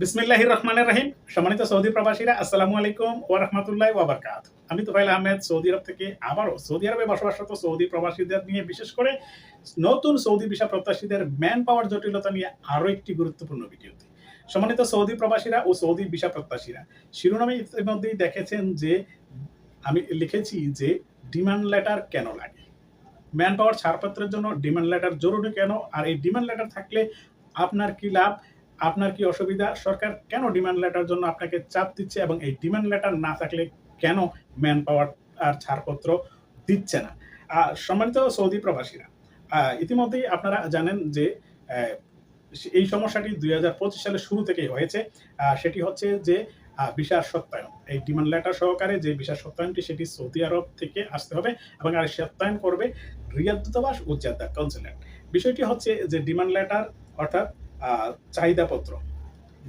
বিসমিল্লাহ রহমান রাহিম। সম্মানিত সৌদি প্রবাসীরা, আসসালামু আলাইকুম ও রহমতুল্লাহ ওয়াবারকাত আমি তোফাইল আহমেদ, সৌদি আরব থেকে আবারও সৌদি আরবে বসবাসরত সৌদি প্রবাসীদের নিয়ে বিশেষ করে নতুন সৌদি ভিসা প্রত্যাশীদের ম্যান পাওয়ার জটিলতা নিয়ে আরও একটি গুরুত্বপূর্ণ ভিডিওতে। সম্মানিত সৌদি প্রবাসীরা ও সৌদি ভিসা প্রত্যাশীরা, শিরোনামে ইতিমধ্যেই দেখেছেন যে, আমি লিখেছি যে, ডিমান্ড লেটার কেন লাগে? ম্যান পাওয়ার ছাড়পত্রের জন্য ডিমান্ড লেটার জরুরি কেন? আর এই ডিমান্ড লেটার থাকলে আপনার কি লাভ? আপনার কি অসুবিধা? সরকার কেন ডিমান্ড লেটার জন্য আপনাকে চাপ দিচ্ছে এবং এই ডিমান্ড লেটার না থাকলে কেন ম্যান পাওয়ার আর ছাড়পত্র দিচ্ছে না? সম্মানিত সৌদি প্রবাসীরা ইতিমধ্যেই আপনারা জানেন যে এই সমস্যাটি দুই সালের শুরু থেকেই হয়েছে। সেটি হচ্ছে যে ভিসার সত্যায়ন। এই ডিমান্ড লেটার সহকারে যে ভিসার সত্যায়নটি, সেটি সৌদি আরব থেকে আসতে হবে এবং আর সত্যায়ন করবে রিয়াদ দূতাবাস ও জেদ্দা বিষয়টি হচ্ছে যে ডিমান্ড লেটার অর্থাৎ চাহিদাপত্র।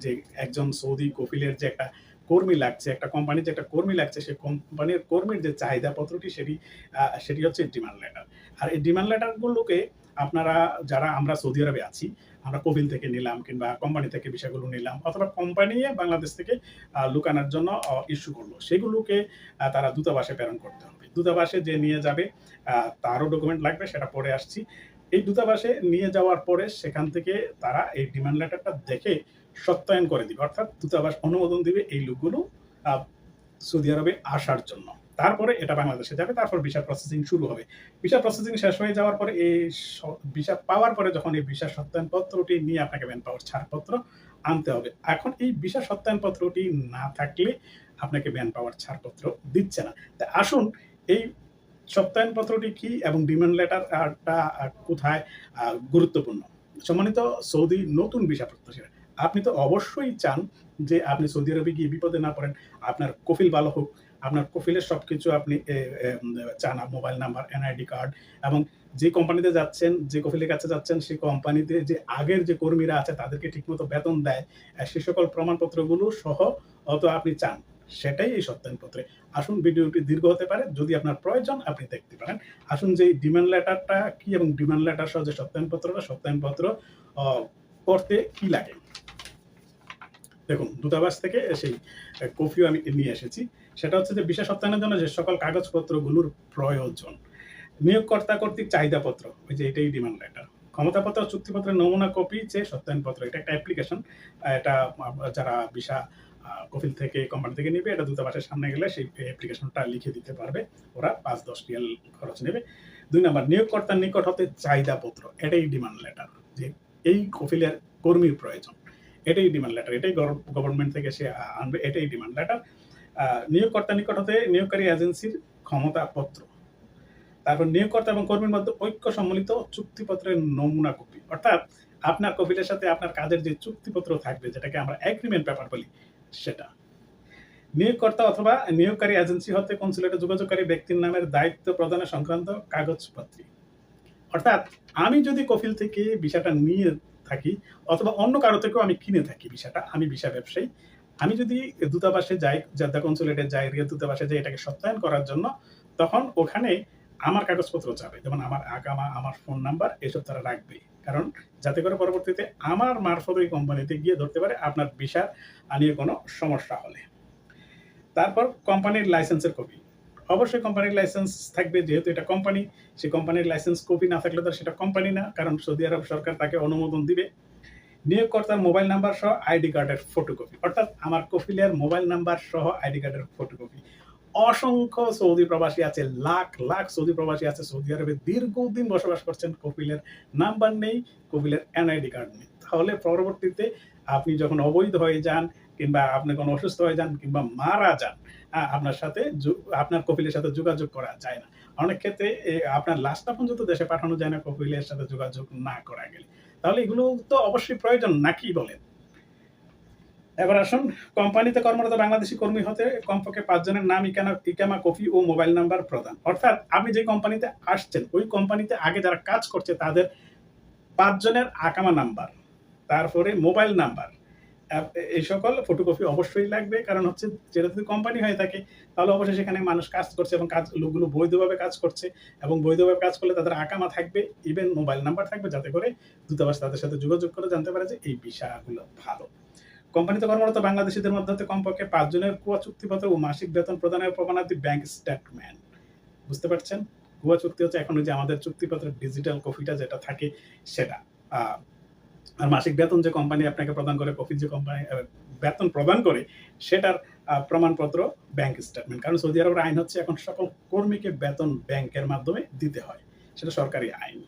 যে একজন সৌদি কফিলের যে একটা কর্মী লাগছে, একটা কোম্পানির যে একটা কর্মী লাগছে সেই কোম্পানির কর্মীর যে চাহিদাপত্রটি সেটি সেটি হচ্ছে ডিমান্ড লেটার আর এই ডিমান্ড লেটারগুলোকে আপনারা, যারা আমরা সৌদি আরবে আছি, আমরা কফিল থেকে নিলাম কিংবা কোম্পানি থেকে বিষয়গুলো নিলাম, অথবা কোম্পানি বাংলাদেশ থেকে লুকানোর জন্য ইস্যু করল, সেগুলোকে তারা দূতাবাসে প্রেরণ করতে হবে। দূতাবাসে যে নিয়ে যাবে তারও ডকুমেন্ট লাগবে, সেটা পরে আসছি। এই দূতাবাসে নিয়ে যাওয়ার পরে সেখান থেকে তারা এই ডিমান্ড লেটারটা দেখে সত্যায়ন করে দিবে। অর্থাৎ দূতাবাস অনুমোদন দিবে এই লোকগুলো সৌদি আরবে আসার জন্য। তারপরে এটা বাংলাদেশে যাবে, তারপর ভিসা প্রসেসিং শুরু হবে। ভিসা প্রসেসিং শেষ হয়ে যাওয়ার পরে এই ভিসা পাওয়ার পরে যখন এই ভিসা সত্যায়ন পত্রটি নিয়ে আপনাকে ম্যান পাওয়ার ছাড়পত্র আনতে হবে। এখন এই ভিসা সত্যায়ন পত্রটি না থাকলে আপনাকে ম্যান পাওয়ার ছাড়পত্র দিচ্ছে না। তা আসুন, এই সত্যায়ন পত্রটি কি এবং ডিমান্ড লেটারটা কোথায় গুরুত্বপূর্ণ? সম্মানিত সৌদি নতুন ভিসা প্রত্যাশীরা, আপনি তো অবশ্যই চান যে আপনি সৌদি আরবে গিয়ে বিপদে না পড়েন। আপনার কফিল ভালো হোক, আপনার কফিলের সব কিছু আপনি চান মোবাইল নাম্বার, এনআইডি কার্ড এবং যে কোম্পানিতে যাচ্ছেন, যে কফিলের কাছে যাচ্ছেন সেই কোম্পানিতে যে আগের যে কর্মীরা আছে, তাদেরকে ঠিকমতো বেতন দেয় সে সকল প্রমাণপত্রগুলো সহ অত আপনি চান। সেটাই এই সত্যায়নপত্রে। আসুন ভিডিওটি দীর্ঘ হতে পারে যদি আপনার প্রয়োজন আপনি দেখতে পারেন। আসুন যে ডিমান্ড লেটারটা কি এবং ডিমান্ড লেটার সহ যে সত্যায়নপত্রটা সত্যায়নপত্র করতে কি লাগে? দেখুন দূতাবাস থেকে সেই কফিও আমি নিয়ে এসেছি। সেটা হচ্ছে যে বিশেষ সত্যায়নের জন্য যে সকল কাগজপত্রগুলোর প্রয়োজন। নিয়োগকর্তা কর্তৃক চাহিদাপত্র ওই যে এটাই ডিমান্ড লেটার ক্ষমতাপত্র চুক্তিপত্রের নমুনা কপি চেয়ে সত্যায়নপত্র এটা একটা অ্যাপ্লিকেশন এটা যারা আহ, কফিল থেকে কোম্পানি থেকে নেবে, এটা দূতাবাসের সামনে গেলে সেই অ্যাপ্লিকেশনটা লিখে দিতে পারবে। ওরা পাঁচ দশ রিয়াল খরচ নেবে। দুই নম্বর, নিয়োগকর্তার নিকট হতে চাহিদাপত্র, এটাই ডিমান্ড লেটার যে এই কফিলের কর্মীর প্রয়োজন। এটাই ডিমান্ড লেটার এটাই গভর্নমেন্ট থেকে সে আনবে, এটাই ডিমান্ড লেটার নিয়োগকর্তার নিকট হতে নিয়োগকারী এজেন্সির ক্ষমতাপত্র। তারপর নিয়োগকর্তা এবং কর্মীর মধ্যে ঐক্য সম্মিলিত চুক্তিপত্রের নমুনা কপি। অর্থাৎ আপনার কপিলের সাথে আপনার কাজের যে চুক্তিপত্র থাকবে, যেটাকে আমরা এগ্রিমেন্ট পেপার বলি সেটা। নিয়োগকর্তা অথবা নিয়োগকারী এজেন্সি হতে কনসুলেটে যোগাযোগকারী ব্যক্তির নামের দায়িত্ব প্রদানের সংক্রান্ত কাগজপত্র। অর্থাৎ আমি যদি কফিল থেকে ভিসাটা নিয়ে থাকি অথবা অন্য কারও থেকেও আমি কিনে থাকি ভিসাটা, আমি ভিসা ব্যবসায়ী, আমি যদি দূতাবাসে যাই জাদ্দা কনসুলেটে যাই, রিয়াদ দূতাবাসে যাই, এটাকে সত্যায়ন করার জন্য, তখন ওখানে আমার কাগজপত্র যাবে। যেমন আমার আগামা, আমার ফোন নাম্বার, এসব তারা রাখবে। কারণ যাতে করে পরবর্তীতে আমার মারফত ওই কোম্পানিতে গিয়ে ধরতে পারে, আপনার ভিসা নিয়ে কোনো সমস্যা হলে। তারপর কোম্পানির লাইসেন্সের কপি। অবশ্যই কোম্পানির লাইসেন্স থাকবে, যেহেতু এটা কোম্পানি সেই কোম্পানির লাইসেন্স কপি না থাকলে তো সেটা কোম্পানি না, কারণ সৌদি আরব সরকার তাকে অনুমোদন দিবে। নিয়োগকর্তার মোবাইল নাম্বার সহ আইডি কার্ডের ফটোকপি, অর্থাৎ আমার কফিলের মোবাইল নাম্বার সহ আইডি কার্ডের ফটোকপি। অসংখ্য সৌদি প্রবাসী আছে, লাখ লাখ সৌদি প্রবাসী আছে সৌদি আরবে দীর্ঘদিন বসবাস করছেন কপিলের নাম্বার নেই, কপিলের এনআইডি কার্ড নেই। তাহলে পরবর্তীতে আপনি যখন অবৈধ হয়ে যান কিংবা আপনি কোনো অসুস্থ হয়ে যান কিংবা মারা যান আপনার সাথে আপনার কপিলের সাথে যোগাযোগ করা যায় না। অনেক ক্ষেত্রে আপনার লাশটা পর্যন্ত দেশে পাঠানো যায় না, কপিলের সাথে যোগাযোগ না করা গেলে। তাহলে এগুলো তো অবশ্যই প্রয়োজন, নাকি বলেন? এবার আসুন, কোম্পানিতে কর্মরত বাংলাদেশি কর্মী হতে কমপক্ষে পাঁচজনের নাম ইকানা, ইকামা কপি ও মোবাইল নাম্বার প্রদান। অর্থাৎ আপনি যে কোম্পানিতে আসছেন, ওই কোম্পানিতে আগে যারা কাজ করছে, তাদের পাঁচজনের আকামা নাম্বার, তারপরে মোবাইল নাম্বার। এই সকল ফটোকপি অবশ্যই লাগবে, কারণ হচ্ছে যেটা যদি কোম্পানি হয়ে থাকে, তাহলে অবশ্যই সেখানে মানুষ কাজ করছে এবং কাজ, লোকগুলো বৈধভাবে কাজ করছে এবং বৈধভাবে কাজ করলে তাদের আকামা থাকবে ইভেন মোবাইল নাম্বার থাকবে, যাতে করে দূতাবাস তাদের সাথে যোগাযোগ করে জানতে পারে যে এই বিষয়গুলো ভালো। কোম্পানিতে কর্মরত বাংলাদেশিদের মধ্যে কমপক্ষে পাঁচজনের কুয়া চুক্তিপত্র ও মাসিক বেতন প্রদানের প্রমাণাদি ব্যাংক স্টেটমেন্ট। বুঝতে পারছেন? কুয়া চুক্তি হচ্ছে এখন যে আমাদের চুক্তিপত্রের ডিজিটাল কপিটা যেটা থাকে সেটা। আর মাসিক বেতন যে কোম্পানি আপনাকে প্রদান করে কপি যে কোম্পানি বেতন প্রদান করে, সেটার প্রমাণপত্র ব্যাংক স্টেটমেন্ট। কারণ সৌদি আরবের আইন হচ্ছে এখন সকল কর্মীকে বেতন ব্যাংকের মাধ্যমে দিতে হয়। সেটা সরকারি আইন।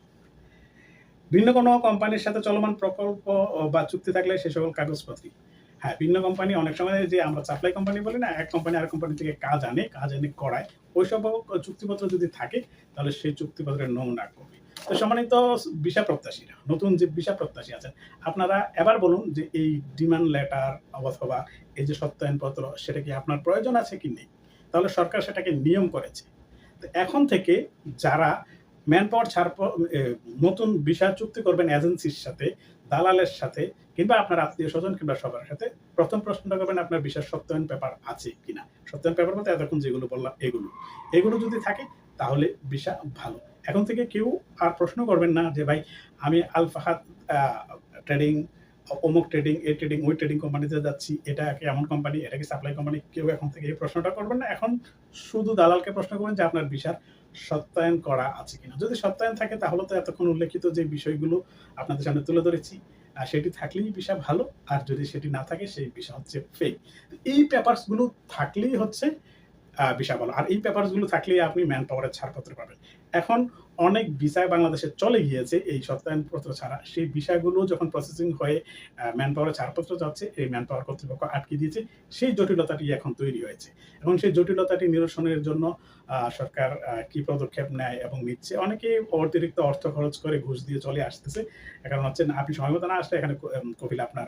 ভিন্ন কোনো কোম্পানির সাথে চলমান প্রকল্প বা চুক্তি থাকলে সে সকল কাগজপত্র হ্যাঁ ভিন্ন কোম্পানি অনেক সময় যে আমরা সাপ্লাই কোম্পানি বলি না, এক কোম্পানি আর কোম্পানি থেকে কাজ আনে, কাজ এনে করায়। ওই সব চুক্তিপত্র যদি থাকে, তাহলে সেই চুক্তিপত্রের নমুনা কপি তো সম্মানিত ভিসা প্রত্যাশীরা, নতুন যে ভিসা প্রত্যাশী আছেন, আপনারা এবার বলুন যে এই ডিমান্ড লেটার অথবা এই যে সত্যায়নপত্র, সেটা কি আপনার প্রয়োজন আছে কি নেই? তাহলে সরকার সেটাকে নিয়ম করেছে। তো এখন থেকে যারা ম্যান পাওয়ার ছাড় নতুন ভিসা চুক্তি করবেন এজেন্সির সাথে দালালের সাথে কিংবা আপনার আত্মীয় স্বজন কিংবা সবার সাথে প্রথম প্রশ্নটা করবেন, আপনার বিশেষ সত্যায়ন পেপার আছে কিনা? সত্যায়ন পেপার বলতে এতক্ষণ যেগুলো বললাম, এগুলো। এগুলো যদি থাকে, তাহলে ভিসা ভালো। এখন থেকে কেউ আর প্রশ্ন করবেন না যে, ভাই, আমি আল ফাহাদ ট্রেডিং, অমুক ট্রেডিং, এই ট্রেডিং, ওই ট্রেডিং কোম্পানিতে যাচ্ছি, এটা এমন কোম্পানি, এটা কি সাপ্লাই কোম্পানি? কেউ এখন থেকে এই প্রশ্নটা করবেন না। এখন শুধু দালালকে প্রশ্ন করবেন যে, আপনার ভিসার সত্যায়ন করা আছে কিনা। যদি সত্যায়ন থাকে, তাহলে তো এতক্ষণ উল্লেখিত যে বিষয়গুলো আপনাদের সামনে তুলে ধরেছি। আর সেটি থাকলেই বিষয় ভালো, আর যদি সেটি না থাকে, সেই বিষয় হচ্ছে ফেক এই পেপারসগুলো থাকলেই হচ্ছে ভিসা ভালো আর এই পেপারসগুলো থাকলেই আপনি ম্যান পাওয়ারের ছাড়পত্র পাবেন। এখন অনেক ভিসায় বাংলাদেশে চলে গিয়েছে এই সত্যায়নপত্র ছাড়া। সেই ভিসাগুলো যখন প্রসেসিং হয়ে ম্যান পাওয়ারের ছাড়পত্র যাচ্ছে, এই ম্যান পাওয়ার কর্তৃপক্ষ আটকে দিয়েছে। সেই জটিলতাটি এখন তৈরি হয়েছে। এবং সেই জটিলতাটি নিরসনের জন্য সরকার কি পদক্ষেপ নেয় এবং নিচ্ছে? অনেকে অতিরিক্ত অর্থ খরচ করে ঘুষ দিয়ে চলে আসতেছে। কারণ হচ্ছে, আপনি সময় মতো না আসলে এখানে কপিল আপনার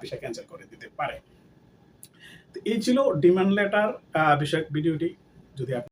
ভিসা ক্যান্সেল করে দিতে পারে। এই ছিল ডিমান্ড লেটার বিষয়ক ভিডিওটি। যদি আপনি